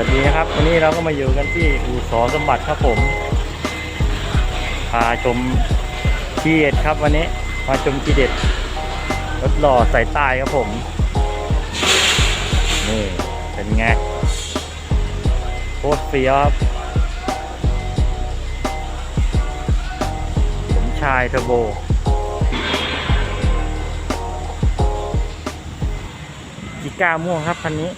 วัสดีนะครับ วันนี้เราก็มาอยู่กันที่อู่สอสมบัติครับผมพาชมทีเด็ดครับวันนี้มาชมทีเด็ดรถหล่อสายใต้ครับผม นี่เป็นไงโคตรเฟี้ยวครับสมชายเทอร์โบกีก้าม่วงครับคันนี้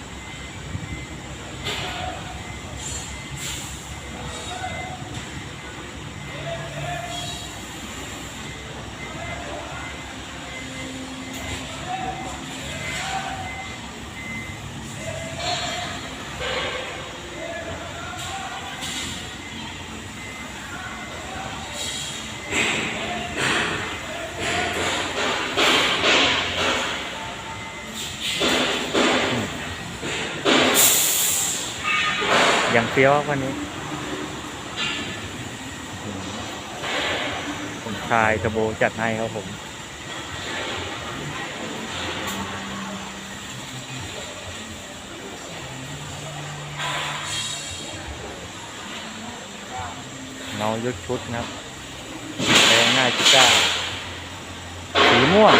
อย่างเฟี้ยววันนี้ผมชายเทอร์โบจัดให้ครับผม เงายกชุดนะครับแปลงหน้าจิก้า สีม่วง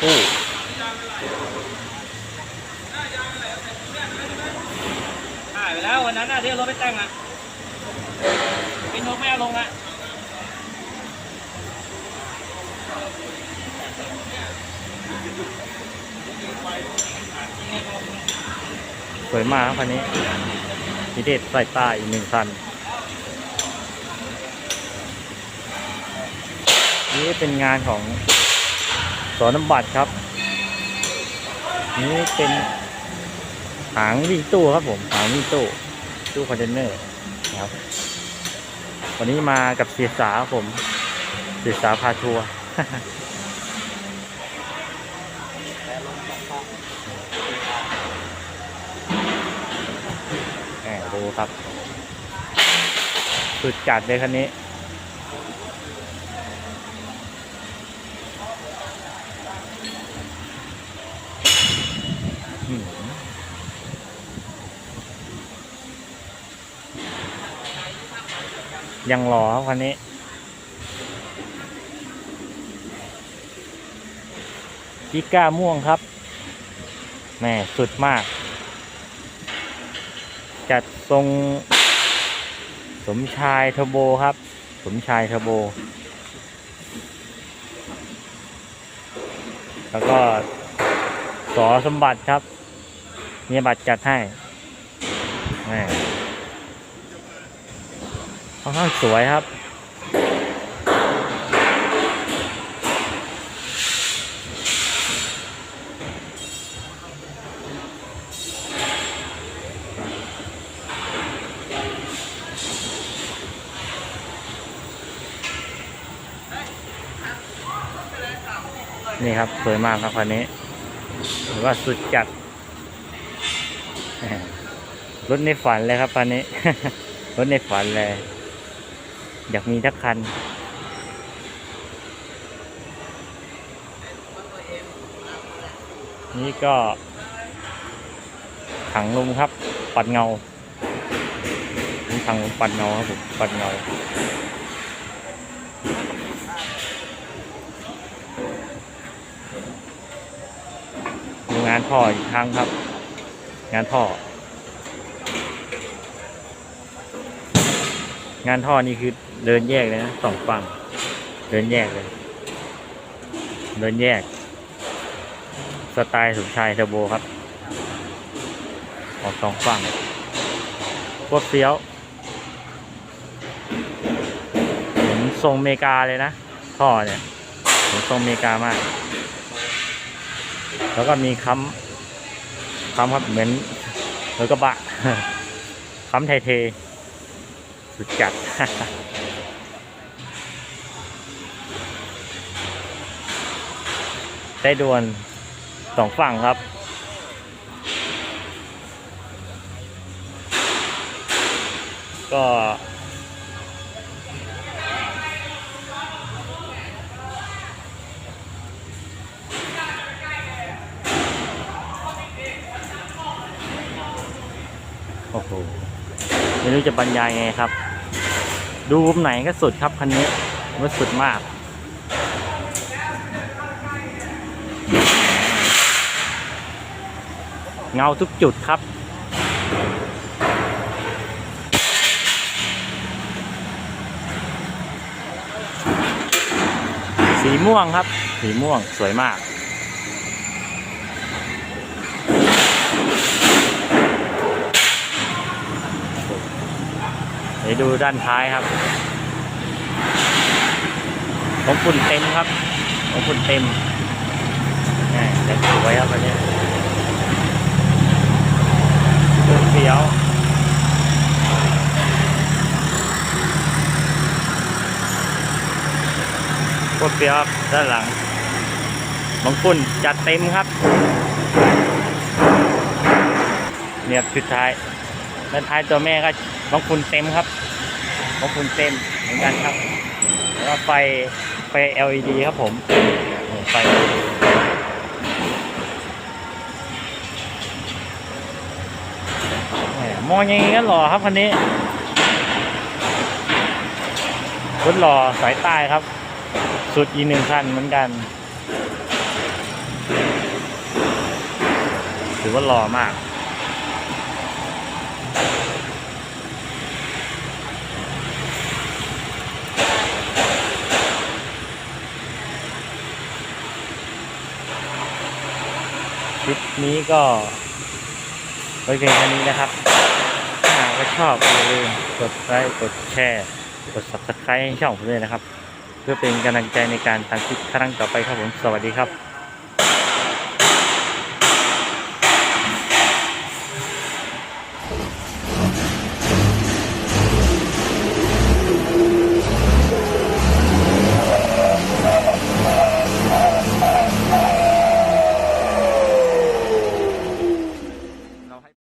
คู่ถ่ายไปแล้ววันนั้นน่ะที่เอารถไปแต่งอะเป็นนกไม่เอาลงอะสวยมากครับคันนี้มีเด็ดใส่ใต้อีกหนึ่งคันนี่เป็นงานของ สอนน้ำบัตรครับ นี่เป็นหางวิ่งตู้ครับผมหางวิ่งตู้ตู้คอนเทนเนอร์นะครับวันนี้มากับเสียสาครับผมเสียสาพาทัวร์แหมดูครับสุดจัดเลยคันนี้ ยังรอครับคันนี้กิก้าม่วงครับ แม่สุดมาก จัดทรง สมชายเทอร์โบครับ สมชายเทอร์โบ แล้วก็สอสมบัติครับ มีบัตรจัดให้แม่ ค่อนข้างสวยครับ นี่ครับ สวยมากครับคันนี้ถือว่าสุดจัดรถในฝันเลยครับคันนี้ รถในฝันเลย อยากมีทักคัน นี่ก็ ถังลมครับ ปัดเงาถังปัดเงาครับผมปัดเงาดูงานท่ออีกครั้งครับ งานท่องานท่อนี่คือ เดินแยกเลยนะสองฝั่ง เดินแยกเลย เดินแยก สไตล์สมชายเทอร์โบครับ ออกสองฝั่งโคตรเฟี้ยวเหมือนทรงเมกาเลยนะท่อเนี่ยเหมือนทรงเมกามาก แล้วก็มีค้ำค้ำครับเหมือนรถกระบะค้ำไทยเทสุดจัด ได้ดวนสองฝั่งครับ ก็โอ้โหไม่รู้จะบรรยายไงครับ ดูมุมไหนก็สุดครับคันนี้มันสุดมาก เงาทุกจุดครับ สีม่วงครับ สีม่วงสวยมากเดี๋ยวดูด้านท้ายครับ ของฝุ่นเต็มครับ ของฝุ่นเต็มแหม่แต่สวยครับอันเนี้ย เสียวโคตรเฟี้ยวครับด้านหลังบางฝุ่นจัดเต็มครับ เนี่ยสุดท้ายด้านท้ายตัวแม่ก็บางคุณเต็มครับบางคุณเต็มเหมือนกันครับ แล้วไฟไฟ LED ครับผมไฟ LED แห มองยังไงก็หล่อครับคันนี้รถหล่อสายใต้ครับ สุดอีกหนึ่งคันเหมือนกัน ถือว่าหล่อมากคลิปนี้ก็ ไว้เพียงเท่นี้นะครับถ้าหากชอบอย่าลืมกดไลค์กดแชร์ กด subscribe ให้ช่องผมด้วยนะครับ เพื่อเป็นกำลังใจในการทำคลิปครั้งต่อไปครับผมสวัสดีครับ